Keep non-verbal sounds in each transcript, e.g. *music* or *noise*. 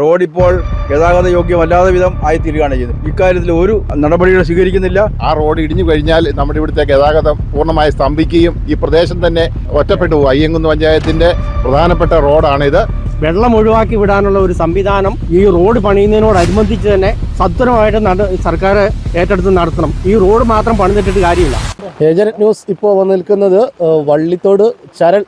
Road ഇപ്പോൾ ഗതാഗത യോഗ്യമല്ലാത്ത വിധം ആയിത്തീരുകയാണ് ചെയ്തത്. ഇക്കാര്യത്തിൽ ഒരു നടപടികൾ സ്വീകരിക്കുന്നില്ല. ആ റോഡ് ഇടിഞ്ഞു കഴിഞ്ഞാൽ നമ്മുടെ ഇവിടുത്തെ ഗതാഗതം പൂർണമായി സ്തംഭിക്കുകയും ഈ പ്രദേശം തന്നെ ഒറ്റപ്പെട്ടു പോകും അയ്യങ്കുന്ന് പഞ്ചായത്തിന്റെ പ്രധാനപ്പെട്ട റോഡാണിത്. വെള്ളം ഒഴിവാക്കി വിടാനുള്ള ഒരു സംവിധാനം ഈ റോഡ് പണിയുന്നതിനോടനുബന്ധിച്ച് തന്നെ സത്വരമായിട്ട് നട സർക്കാർ ഏറ്റെടുത്ത് നടത്തണം. ഈ റോഡ് മാത്രം പണിതിട്ടിട്ട് കാര്യമില്ല. ഏജന്റ് ന്യൂസ് ഇപ്പോൾ വന്ന് നിൽക്കുന്നത് വള്ളിത്തോട് ചരൽ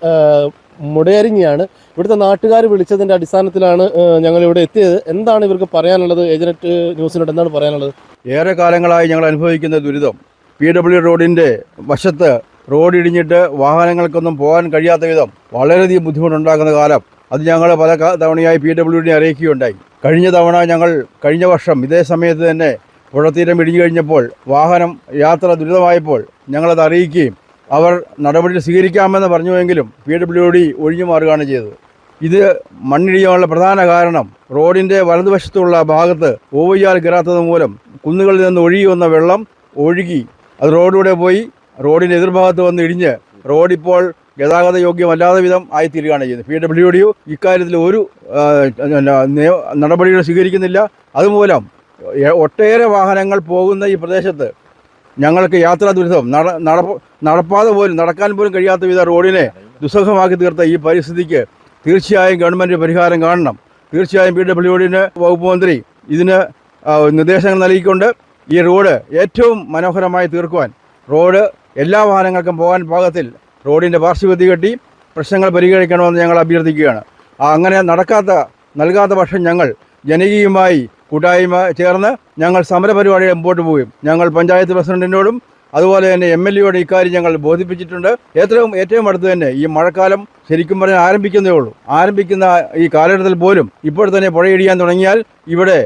മുടയരിങ്ങിയാണ്. ഇവിടുത്തെ നാട്ടുകാർ വിളിച്ചതിന്റെ അടിസ്ഥാനത്തിലാണ് ഞങ്ങൾ ഇവിടെ എത്തിയത്. എന്താണ് ഇവർക്ക് പറയാനുള്ളത്? ഏജനറ്റ് ന്യൂസിനോട് എന്താണ് പറയാനുള്ളത്? ഏറെ കാലങ്ങളായി ഞങ്ങൾ അനുഭവിക്കുന്ന ദുരിതം. പി ഡബ്ല്യു റോഡിന്റെ വശത്ത് റോഡ് ഇടിഞ്ഞിട്ട് വാഹനങ്ങൾക്കൊന്നും പോകാൻ കഴിയാത്ത വിധം വളരെയധികം ബുദ്ധിമുട്ടുണ്ടാക്കുന്ന കാലം. അത് ഞങ്ങൾ പല തവണയായി പി ഡബ്ല്യു ഡിനെ അറിയിക്കുകയുണ്ടായി. കഴിഞ്ഞ തവണ ഞങ്ങൾ കഴിഞ്ഞ വർഷം ഇതേ സമയത്ത് തന്നെ പുഴത്തീരം ഇടിഞ്ഞു കഴിഞ്ഞപ്പോൾ വാഹനം യാത്ര ദുരിതമായപ്പോൾ ഞങ്ങളത് അറിയിക്കുകയും അവർ നടപടി സ്വീകരിക്കാമെന്ന് പറഞ്ഞുവെങ്കിലും പി ഡബ്ല്യു ഡി ഒഴിഞ്ഞു മാറുകയാണ് ചെയ്തത്. ഇത് മണ്ണിടിയാനുള്ള പ്രധാന കാരണം റോഡിന്റെ വലതുവശത്തുള്ള ഭാഗത്ത് ഓവയാൽ കയറാത്തത് മൂലം കുന്നുകളിൽ നിന്ന് ഒഴുകി വന്ന വെള്ളം ഒഴുകി അത് റോഡിലൂടെ പോയി റോഡിന്റെ എതിർഭാഗത്ത് വന്ന് ഇടിഞ്ഞ് റോഡിപ്പോൾ ഗതാഗത യോഗ്യമല്ലാത്ത വിധം ആയിത്തീരുകയാണ് ചെയ്യുന്നത് പി ഡബ്ല്യു ഡി ഇക്കാര്യത്തിൽ ഒരു നടപടികൾ സ്വീകരിക്കുന്നില്ല. അതുമൂലം ഒട്ടേറെ വാഹനങ്ങൾ പോകുന്ന ഈ പ്രദേശത്ത് ഞങ്ങൾക്ക് യാത്രാ ദുരിതം നട നടപ്പാതെ പോലും നടക്കാൻ പോലും കഴിയാത്ത വിധ റോഡിനെ ദുസ്സഹമാക്കി തീർത്ത ഈ പരിസ്ഥിതിക്ക് തീർച്ചയായും ഗവൺമെന്റ് പരിഹാരം കാണണം. തീർച്ചയായും പി ഡബ്ല്യു ഡിന് വകുപ്പ് മന്ത്രി ഇതിന് നിർദ്ദേശങ്ങൾ നൽകിക്കൊണ്ട് ഈ റോഡ് ഏറ്റവും മനോഹരമായി തീർക്കുവാൻ റോഡ് എല്ലാ വാഹനങ്ങൾക്കും പോകാൻ പാകത്തിൽ റോഡിന്റെ പാർശ്വഗതി കെട്ടി പ്രശ്നങ്ങൾ പരിഹരിക്കണമെന്ന് ഞങ്ങൾ അഭ്യർത്ഥിക്കുകയാണ്. അങ്ങനെ നടക്കാത്ത നൽകാത്ത പക്ഷം ഞങ്ങൾ ജനകീയമായി കൂട്ടായ്മ ചേർന്ന് ഞങ്ങൾ സമരപരിപാടികൾ മുമ്പോട്ട് പോകും ഞങ്ങൾ പഞ്ചായത്ത് പ്രസിഡന്റിനോടും അതുപോലെ തന്നെ എം എൽ എയോട് ഇക്കാര്യം ഞങ്ങൾ ബോധിപ്പിച്ചിട്ടുണ്ട്. ഏറ്റവും ഏറ്റവും അടുത്ത് തന്നെ ഈ മഴക്കാലം ശരിക്കും പറഞ്ഞാൽ ആരംഭിക്കുന്നേ ഉള്ളൂ. ആരംഭിക്കുന്ന ഈ കാലഘട്ടത്തിൽ പോലും ഇപ്പോൾ തന്നെ പുഴയിടിയാൻ തുടങ്ങിയാൽ ഇവിടെ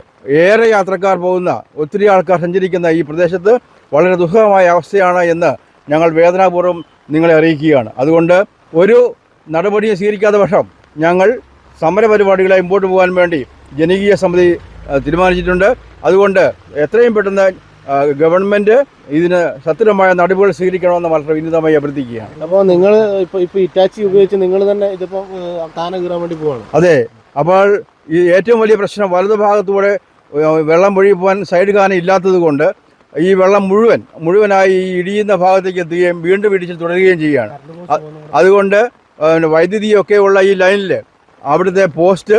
ഏറെ യാത്രക്കാർ പോകുന്ന ഒത്തിരി ആൾക്കാർ സഞ്ചരിക്കുന്ന ഈ പ്രദേശത്ത് വളരെ ദുഃഖമായ അവസ്ഥയാണ് എന്ന് ഞങ്ങൾ വേദനാപൂർവം നിങ്ങളെ അറിയിക്കുകയാണ്. അതുകൊണ്ട് ഒരു നടപടിയും സ്വീകരിക്കാത്ത പക്ഷം ഞങ്ങൾ സമരപരിപാടികളെ മുമ്പോട്ട് പോകാൻ വേണ്ടി ജനകീയ സമിതി തീരുമാനിച്ചിട്ടുണ്ട്. അതുകൊണ്ട് എത്രയും പെട്ടെന്ന് ഗവൺമെന്റ് ഗവൺമെന്റ് ഇതിന് സത്യമായ നടപടികൾ സ്വീകരിക്കണമെന്ന് വളരെ വിനീതമായി അഭ്യർത്ഥിക്കുകയാണ്. അപ്പോൾ നിങ്ങൾ ഇപ്പോൾ ഇപ്പോൾ ഇറ്റാച്ചി ഉപയോഗിച്ച് നിങ്ങൾ തന്നെ ഇതിപ്പോൾ താന കീറാൻ വേണ്ടി പോവാണ്. അതെ. അപ്പോൾ ഈ ഏറ്റവും വലിയ പ്രശ്നം വലതു ഭാഗത്തൂടെ വെള്ളം ഒഴുകി പോകാൻ സൈഡ് കാന ഇല്ലാത്തത് കൊണ്ട് ഈ വെള്ളം മുഴുവൻ മുഴുവനായി ഈ ഇടിയുന്ന ഭാഗത്തേക്ക് എത്തുകയും വീണ്ടും ഇടിച്ചിൽ തുടരുകയും ചെയ്യുകയാണ്. അതുകൊണ്ട് വൈദ്യുതിയൊക്കെ ഉള്ള ഈ ലൈനിൽ അവിടുത്തെ പോസ്റ്റ്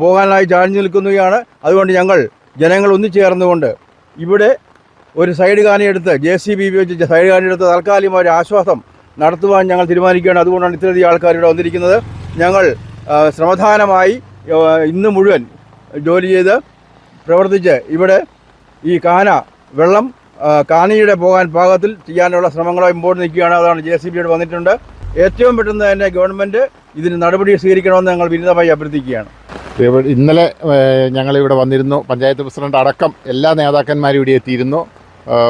പോകാനായി ചാഞ്ഞു നിൽക്കുകയാണ്. അതുകൊണ്ട് ഞങ്ങൾ ജനങ്ങൾ ഒന്നിച്ചേർന്നുകൊണ്ട് ഇവിടെ ഒരു സൈഡ് കാനിയെടുത്ത് ജെ സി ബി ഉപയോഗിച്ച് സൈഡ് കാനിയെടുത്ത് താൽക്കാലികമായ ഒരു ആശ്വാസം നടത്തുവാൻ ഞങ്ങൾ തീരുമാനിക്കുകയാണ്. അതുകൊണ്ടാണ് ഇത്രയധികം ആൾക്കാർ ഇവിടെ വന്നിരിക്കുന്നത്. ഞങ്ങൾ ശ്രമധാനമായി ഇന്ന് മുഴുവൻ ജോലി ചെയ്ത് പ്രവർത്തിച്ച് ഇവിടെ ഈ കാന വെള്ളം കാനയുടെ പോകാൻ പാകത്തിൽ ചെയ്യാനുള്ള ശ്രമങ്ങളോ ഇമ്പോർട്ട് നിൽക്കുകയാണ്. അതാണ് ജെ സി ബിയോട് വന്നിട്ടുണ്ട്. ഏറ്റവും പെട്ടെന്ന് തന്നെ ഗവൺമെന്റ് ഇതിന് നടപടി സ്വീകരിക്കണമെന്ന് ഞങ്ങൾ വിനീതമായി അഭ്യർത്ഥിക്കുകയാണ്. ഇന്നലെ ഞങ്ങൾ ഇവിടെ വന്നിരുന്നു. പഞ്ചായത്ത് പ്രസിഡന്റ് അടക്കം എല്ലാ നേതാക്കന്മാരും ഇവിടെ എത്തിയിരുന്നു.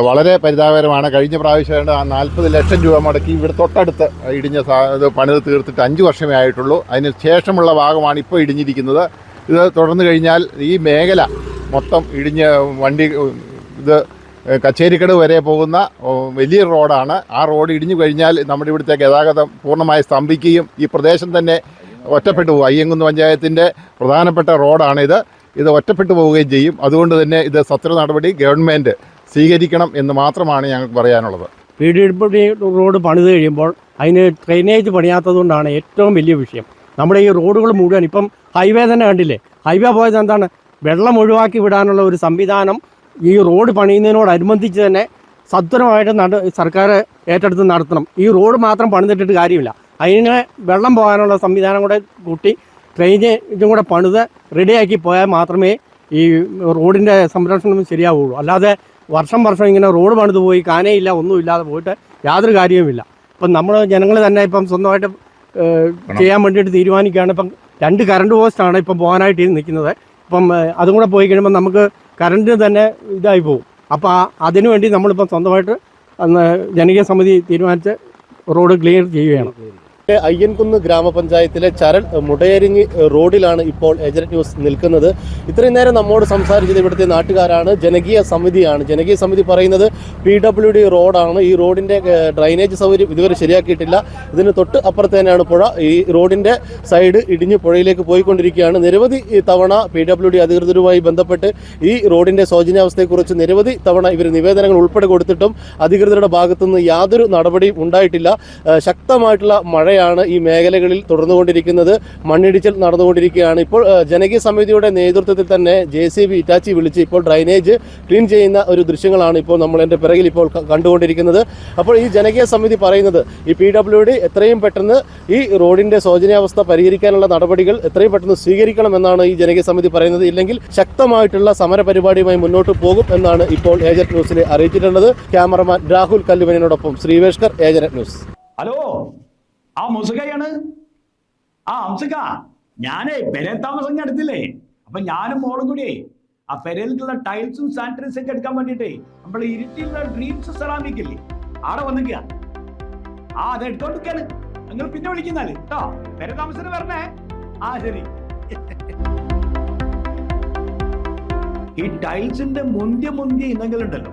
വളരെ പരിതാപകരമാണ്. കഴിഞ്ഞ പ്രാവശ്യം നാൽപ്പത് ലക്ഷം രൂപ മുടക്കി ഇവിടെ തൊട്ടടുത്ത് ഇടിഞ്ഞ പണി പണിത് തീർത്തിട്ട് അഞ്ച് വർഷമേ ആയിട്ടുള്ളൂ. അതിന് ശേഷമുള്ള ഭാഗമാണ് ഇപ്പോൾ ഇടിഞ്ഞിരിക്കുന്നത്. ഇത് തുടർന്ന് കഴിഞ്ഞാൽ ഈ മേഖല മൊത്തം ഇടിഞ്ഞ് വണ്ടി ഇത് കച്ചേരിക്കട് വരെ പോകുന്ന വലിയ റോഡാണ്. ആ റോഡ് ഇടിഞ്ഞു കഴിഞ്ഞാൽ നമ്മുടെ ഇവിടുത്തെ ഗതാഗതം പൂർണമായി സ്തംഭിക്കുകയും ഈ പ്രദേശം തന്നെ ഒറ്റപ്പെട്ടു പോകും. അയ്യങ്കുന്ന് പഞ്ചായത്തിന്റെ പ്രധാനപ്പെട്ട റോഡാണിത്. ഇത് ഒറ്റപ്പെട്ടു പോവുകയും ചെയ്യും. അതുകൊണ്ട് തന്നെ ഇത് സത്ര നടപടി ഗവൺമെന്റ് സ്വീകരിക്കണം എന്ന് മാത്രമാണ് ഞങ്ങൾക്ക് പറയാനുള്ളത്. പി ഡി ഡി റോഡ് പണിത് കഴിയുമ്പോൾ അതിന് ഡ്രെയിനേജ് പണിയാത്തതുകൊണ്ടാണ് ഏറ്റവും വലിയ വിഷയം. നമ്മുടെ ഈ റോഡുകൾ മുഴുവൻ ഇപ്പം ഹൈവേ തന്നെ കണ്ടില്ലേ? ഹൈവേ പോയത് എന്താണ്? വെള്ളം ഒഴിവാക്കി വിടാനുള്ള ഒരു സംവിധാനം ഈ റോഡ് പണിയുന്നതിനോടനുബന്ധിച്ച് തന്നെ സത്വരമായിട്ട് നട സർക്കാർ ഏറ്റെടുത്ത് നടത്തണം. ഈ റോഡ് മാത്രം പണിതിട്ടിട്ട് കാര്യമില്ല. അതിന് വെള്ളം പോകാനുള്ള സംവിധാനം കൂടെ കൂട്ടി ഡ്രെയിനേജും കൂടെ പണിത് റെഡിയാക്കി പോയാൽ മാത്രമേ ഈ റോഡിന്റെ സംരക്ഷണം ശരിയാവുള്ളൂ. അല്ലാതെ വർഷം വർഷം ഇങ്ങനെ റോഡ് പണിത് പോയി കാനയില്ല ഒന്നുമില്ലാതെ പോയിട്ട് യാതൊരു കാര്യവുമില്ല. ഇപ്പം നമ്മൾ ജനങ്ങൾ തന്നെ ഇപ്പം സ്വന്തമായിട്ട് ചെയ്യാൻ വേണ്ടിയിട്ട് തീരുമാനിക്കുകയാണ്. ഇപ്പം രണ്ട് കറണ്ട് പോസ്റ്റാണ് ഇപ്പം പോകാനായിട്ട് നിൽക്കുന്നത്. ഇപ്പം അതും കൂടെ പോയി കഴിയുമ്പോൾ നമുക്ക് കറണ്ട് തന്നെ ഇതായി പോകും. അപ്പോൾ ആ അതിനു വേണ്ടി നമ്മളിപ്പം സ്വന്തമായിട്ട് ജനകീയ സമിതി തീരുമാനിച്ച് റോഡ് ക്ലിയർ ചെയ്യുകയാണ്. അയ്യൻകുന്ന് ഗ്രാമപഞ്ചായത്തിലെ ചരൽ മുടയരിങ്ങി റോഡിലാണ് ഇപ്പോൾ ഏജന്റ് ന്യൂസ് നിൽക്കുന്നത്. ഇത്രയും നേരം നമ്മോട് സംസാരിച്ചത് ഇവിടുത്തെ നാട്ടുകാരാണ്. ജനകീയ സമിതിയാണ്. ജനകീയ സമിതി പറയുന്നത് പി ഡബ്ല്യു ഡി റോഡാണ്. ഈ റോഡിന്റെ ഡ്രൈനേജ് സൗകര്യം ഇതുവരെ ശരിയാക്കിയിട്ടില്ല. ഇതിന് തൊട്ട് അപ്പുറത്ത് തന്നെയാണ് പുഴ. ഈ റോഡിന്റെ സൈഡ് ഇടിഞ്ഞ് പുഴയിലേക്ക് പോയിക്കൊണ്ടിരിക്കുകയാണ്. നിരവധി തവണ പി ഡബ്ല്യു ഡി അധികൃതരുമായി ബന്ധപ്പെട്ട് ഈ റോഡിന്റെ ശോചനീയാവസ്ഥയെക്കുറിച്ച് നിരവധി തവണ ഇവർ നിവേദനങ്ങൾ ഉൾപ്പെടെ കൊടുത്തിട്ടും അധികൃതരുടെ ഭാഗത്തുനിന്ന് യാതൊരു നടപടിയും ഉണ്ടായിട്ടില്ല. ശക്തമായിട്ടുള്ള ശക്തമായിട്ടുള്ള മഴയാണ് ഈ മേഖലകളിൽ തുടർന്നുകൊണ്ടിരിക്കുന്നത്. മണ്ണിടിച്ചിൽ നടന്നുകൊണ്ടിരിക്കുകയാണ്. ഇപ്പോൾ ജനകീയ സമിതിയുടെ നേതൃത്വത്തിൽ തന്നെ ജെ സി ബി ഇറ്റാച്ചി വിളിച്ച് ഇപ്പോൾ ഡ്രൈനേജ് ക്ലീൻ ചെയ്യുന്ന ഒരു ദൃശ്യങ്ങളാണ് ഇപ്പോൾ നമ്മൾ എന്റെ പിറകിൽ ഇപ്പോൾ കണ്ടുകൊണ്ടിരിക്കുന്നത്. അപ്പോൾ ഈ ജനകീയ സമിതി പറയുന്നത് ഈ പി ഡബ്ല്യു ഡി എത്രയും പെട്ടെന്ന് ഈ റോഡിന്റെ ശോചനീയാവസ്ഥ പരിഹരിക്കാനുള്ള നടപടികൾ എത്രയും പെട്ടെന്ന് സ്വീകരിക്കണമെന്നാണ് ഈ ജനകീയ സമിതി പറയുന്നത്. ഇല്ലെങ്കിൽ ശക്തമായിട്ടുള്ള സമരപരിപാടിയുമായി മുന്നോട്ട് പോകും എന്നാണ് ഇപ്പോൾ ഏജന്റ് ന്യൂസിനെ അറിയിച്ചിട്ടുള്ളത്. ക്യാമറമാൻ രാഹുൽ കല്ലുവനോടൊപ്പം ശ്രീവേഷ്കർ ഏജന്റ് ന്യൂസ്. ഹലോ? ആ മുസുകയാണ്. ആ അംസുക ഞാനേ പെരെ താമസം എടുത്തില്ലേ അപ്പൊ ഞാനും മോളും കൂടിയേ ആ പെരയിലുള്ള ടൈൽസും സാനിറ്റൈസും ഒക്കെ എടുക്കാൻ വേണ്ടിട്ടേ നമ്മൾ ഇരുട്ടിയുള്ള ഡ്രീംസ് സെറാമിക് ഇല്ലേ ആടെ വന്നിക്കുക ആ അത് എടുത്തോണ്ടിരിക്കാണ്. നിങ്ങൾ പിന്നെ വിളിക്കുന്നാൽ. കേട്ടോ പെര താമസത്തിന് വരണേ. ആ ശരി. ഈ ടൈൽസിന്റെ മുന്തിയ മുന്തിയ ഇനങ്ങളുണ്ടല്ലോ.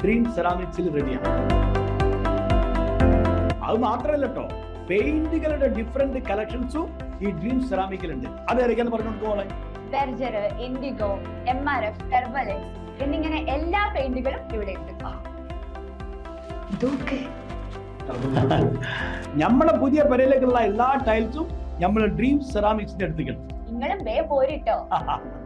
ഡ്രീം സെറാമിക്സിൽ റെഡിയാണ് അത് മാത്രമല്ല കേട്ടോ പെയിന്റുകളുടെ ഡിഫറെന്റ് കളക്ഷൻസും ഈ ഡ്രീം സെറാമിക്കിലുണ്ട് അത് ഏതൊക്കെയാന്ന് പറഞ്ഞു കൊടുക്കോളെ Berger Indigo M R F ടെർബലെക്സ് എന്നിങ്ങനെ എല്ലാ പെയിന്റുകളും ഇവിടെ ഉണ്ട്. നമ്മളെ *laughs* പുതിയ പെരയിലേക്കുള്ള എല്ലാ ടൈൽസും നമ്മൾ ഡ്രീം സെറാമിക്സിന്റെ അടുത്തേക്കാണ്. നിങ്ങളും വേ പോരിട്ടോ *laughs*